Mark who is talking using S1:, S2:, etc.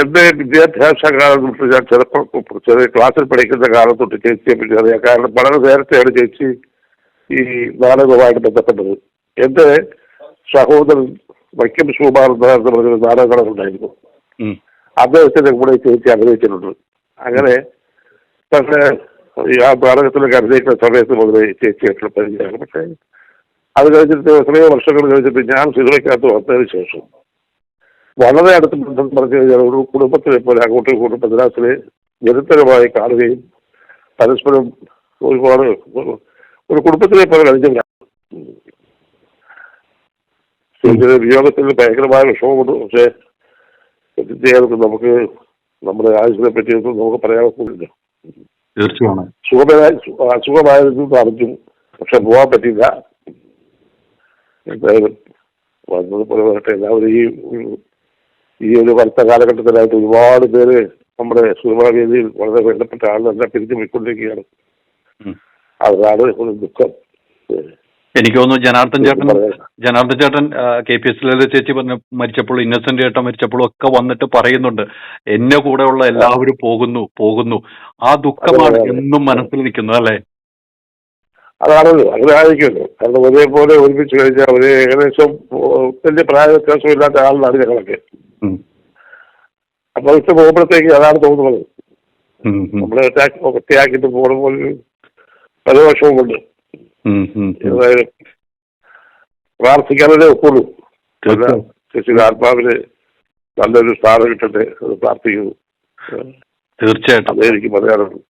S1: എന്റെ വിദ്യാഭ്യാസ കാലം തൊട്ട് ഞാൻ ചെറുപ്പം ചെറിയ ക്ലാസ്സിൽ പഠിക്കുന്ന കാലം തൊട്ട് ചേച്ചിയെ പറ്റി അറിയാം. കാരണം വളരെ നേരത്തെയാണ് ചേച്ചി ഈ നാടകവുമായിട്ട് ബന്ധപ്പെട്ടത്. എന്റെ സഹോദരൻ വൈക്കം സുകുമാർ എന്ന് പറഞ്ഞൊരു നാടകം ഉണ്ടായിരുന്നു. അദ്ദേഹത്തിന്റെ കൂടെ ചേച്ചി അഭിനയിച്ചിട്ടുണ്ട്. അങ്ങനെ പക്ഷേ ആ നാടകത്തിലൊക്കെ അഭിനയിക്കുന്ന സമയത്ത് മുതലേ ചേച്ചിയായിട്ടുള്ള പരിചയമാണ്. പക്ഷേ അത് കഴിഞ്ഞിട്ട് എത്രയോ വർഷങ്ങൾ കഴിഞ്ഞിട്ട് ഞാൻ സിനിമയ്ക്കകത്ത് വന്നതിന് ശേഷം വളരെ അടുത്ത് ബന്ധം പറഞ്ഞു കഴിഞ്ഞാൽ ഒരു കുടുംബത്തിലെ പോലെ അങ്ങോട്ടും ഇങ്ങോട്ടും മദ്രാസിലെ നിരന്തരമായി കാണുകയും പരസ്പരം ഒരുപാട് ഒരു- കുടുംബത്തിലെ പോലെ കഴിഞ്ഞില്ല വിയോഗത്തിൽ ഭയങ്കരമായ വിഷമമുണ്ട്. പക്ഷേ എത്തിച്ചേർന്ന് നമുക്ക് നമ്മുടെ ആയുസിനെ പറ്റിയൊന്നും നമുക്ക്
S2: തീർച്ചയാണ്
S1: സുഖമായി അസുഖമായിരുന്നു അറിഞ്ഞു പക്ഷെ പോകാൻ പറ്റില്ല എന്തായാലും വന്നത് പോലെ വരട്ടെ. എല്ലാവരും ഈ ഈ ഒരു അടുത്ത കാലഘട്ടത്തിലായിട്ട് ഒരുപാട് പേര് നമ്മുടെ സിനിമാ വേദിയിൽ വളരെ വേണ്ടപ്പെട്ട ആളുകളെല്ലാം പിരിഞ്ഞു പോയിക്കൊണ്ടിരിക്കുകയാണ്. അതാണ് ഒരു ദുഃഖം.
S2: എനിക്ക് തോന്നുന്നു ജനാർദ്ദൻ ചേട്ടൻ. ജനാർദ്ദൻ ചേട്ടൻ കെ പി എസ് ലളിത ചേച്ചി പറഞ്ഞ മരിച്ചപ്പോൾ ഇന്നസെന്റ് ചേട്ടൻ മരിച്ചപ്പോഴും ഒക്കെ വന്നിട്ട് പറയുന്നുണ്ട്. എന്നെ കൂടെയുള്ള എല്ലാവരും പോകുന്നു പോകുന്നു. ആ ദുഃഖമാണ്. എന്നും മനസ്സിൽ നിൽക്കുന്നത് അല്ലേ?
S1: അതാണല്ലോ അങ്ങനെ ആയിരിക്കുമല്ലോ. കാരണം ഒരേപോലെ ഒരുമിച്ച് കഴിഞ്ഞാൽ ഒരേ ഏകദേശം വലിയ പ്രായ വ്യത്യാസമില്ലാത്ത ആളാണ് ഞങ്ങളൊക്കെ. അപ്പൊ ഇട്ട് പോകുമ്പോഴത്തേക്ക് അതാണ് തോന്നുന്നത്.
S2: നമ്മൾ ടാക്സ്
S1: നമ്മളെ ഒറ്റ- ഒറ്റയാക്കിയിട്ട് പോകണ പോലെ പരദോഷവും കൊണ്ട്. ഏതായാലും പ്രാർത്ഥിക്കാനല്ലേ ഒക്കുള്ളൂ. ചേച്ചിയുടെ ആത്മാവിന് നല്ലൊരു സ്ഥാനം കിട്ടട്ടെ അത് പ്രാർത്ഥിക്കുന്നു.
S2: തീർച്ചയായിട്ടും.
S1: അതേ എനിക്ക് പറയാനുള്ളൂ.